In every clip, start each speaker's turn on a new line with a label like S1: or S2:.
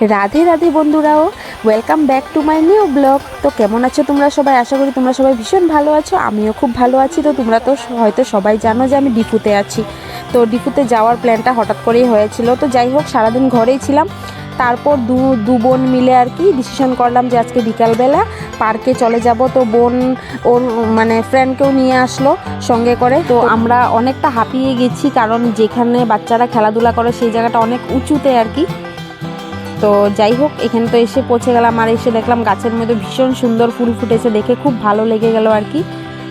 S1: রাধে রাধে বন্ধুরাও welcome back to my new blog তো কেমন আছো তোমরা সবাই? আশা করি তোমরা সবাই ভীষণ ভালো আছো, আমিও খুব ভালো আছি। তো তোমরা তো হয়তো সবাই জানো যে আমি ডিপুতে আছি। তো ডিপুতে যাওয়ার প্ল্যানটা হঠাৎ করেই হয়েছিল। তো যাই হোক, সারাদিন ঘরেই ছিলাম। তারপর দু দু বোন মিলে আর কি ডিসিশন করলাম যে আজকে বিকালবেলা পার্কে চলে যাব। তো বোন, ওর মানে ফ্রেন্ডকেও নিয়ে আসলো সঙ্গে করে। তো আমরা অনেকটা হাঁপিয়ে গেছি, কারণ যেখানে বাচ্চারা খেলাধুলা করে, সেই জায়গাটা অনেক উঁচুতে আর কি। তো যাই হোক, এখানে তো এসে পৌঁছে গেলাম আর এসে দেখলাম গাছের মধ্যে ভীষণ সুন্দর ফুল ফুটেছে, দেখে খুব ভালো লেগে গেল আর কি।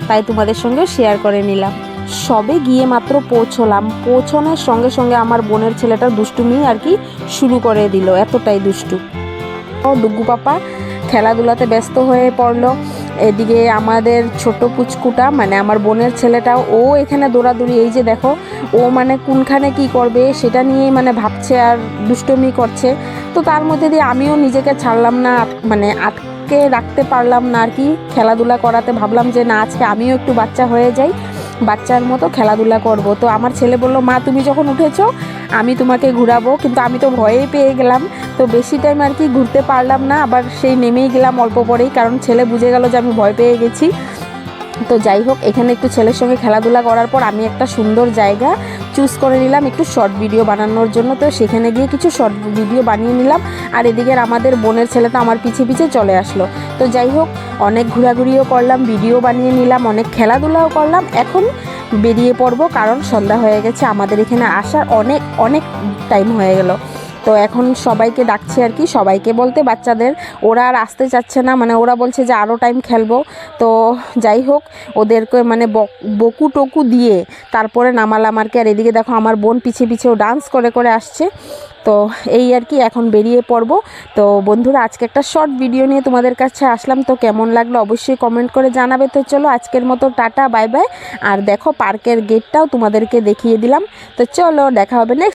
S1: তাই তোমাদের সঙ্গে শেয়ার করে নিলাম। সবে গিয়ে মাত্র পৌঁছলাম। পৌঁছানোর সঙ্গে সঙ্গে আমার বোনের ছেলেটা দুষ্টুমি আর কি শুরু করে দিল, এতটাই দুষ্টু। ও ডুগু পাপা খেলাধুলাতে ব্যস্ত হয়ে পড়ল। এদিকে আমাদের ছোট পুচকুটা মানে আমার বোনের ছেলেটাও, ও এখানে দৌড়াদৌড়ি, এই যে দেখো, ও মানে কোনখানে কি করবে সেটা নিয়েই মানে ভাবছে আর দুষ্টমি করছে। তো তার মধ্যে দিয়ে আমিও নিজেকে ছাড়লাম না মানে আটকে রাখতে পারলাম না আর কি। খেলাধুলা করাতে ভাবলাম যে না, আজকে আমিও একটু বাচ্চা হয়ে যাই, বাচ্চার মতো খেলাধুলা করব। তো আমার ছেলে বলল, মা, তুমি যখন উঠেছো, আমি তোমাকে ঘুরাবো। কিন্তু আমি তো ভয়েই পেয়ে গেলাম। তো বেশি টাইম আর কি ঘুরতে পারলাম না, আবার সেই নেমেই গেলাম অল্প পরেই, কারণ ছেলে বুঝে গেল যে আমি ভয় পেয়ে গেছি। তো যাই হোক, এখানে একটু ছেলের সঙ্গে খেলাধুলা করার পর আমি একটা সুন্দর জায়গা চুজ করে নিলাম, একটু শর্ট ভিডিও বানানোর জন্য। তো সেখানে গিয়ে কিছু শর্ট ভিডিও বানিয়ে নিলাম। আর এদিকে আমাদের বোনের ছেলেটা আমার পিছে পিছে চলে আসলো। তো যাই হোক, অনেক ঘোরাঘুরিও করলাম ভিডিও বানিয়ে নিলাম, অনেক খেলাধুলাও করলাম। এখন বেরিয়ে পড়ব, কারণ সন্ধ্যা হয়ে গেছে, আমাদের এখানে আসার অনেক অনেক টাইম হয়ে গেল। তো এখন সবাইকে ডাকছে আর কি, সবাইকে বলতে বাচ্চাদের, ওরা আর আসতে চাচ্ছে না মানে ওরা বলছে যে আরও টাইম খেলব। তো যাই হোক, ওদেরকে মানে বক- টকু দিয়ে তারপরে নামালাম আর কি। আর এদিকে দেখো আমার বোন পিছিয়ে পিছিয়েও ডান্স করে করে আসছে। তো এই আর কি, এখন বেরিয়ে পড়ব। তো বন্ধুরা, আজকে একটা শর্ট ভিডিও নিয়ে তোমাদের কাছে আসলাম। তো কেমন লাগল অবশ্যই কমেন্ট করে জানাবে। তো চলো, আজকের মতো টাটা বাই বাই আর দেখো পার্কের গেটটাও তোমাদেরকে দেখিয়ে দিলাম। তো চলো, দেখা হবে নেক্সট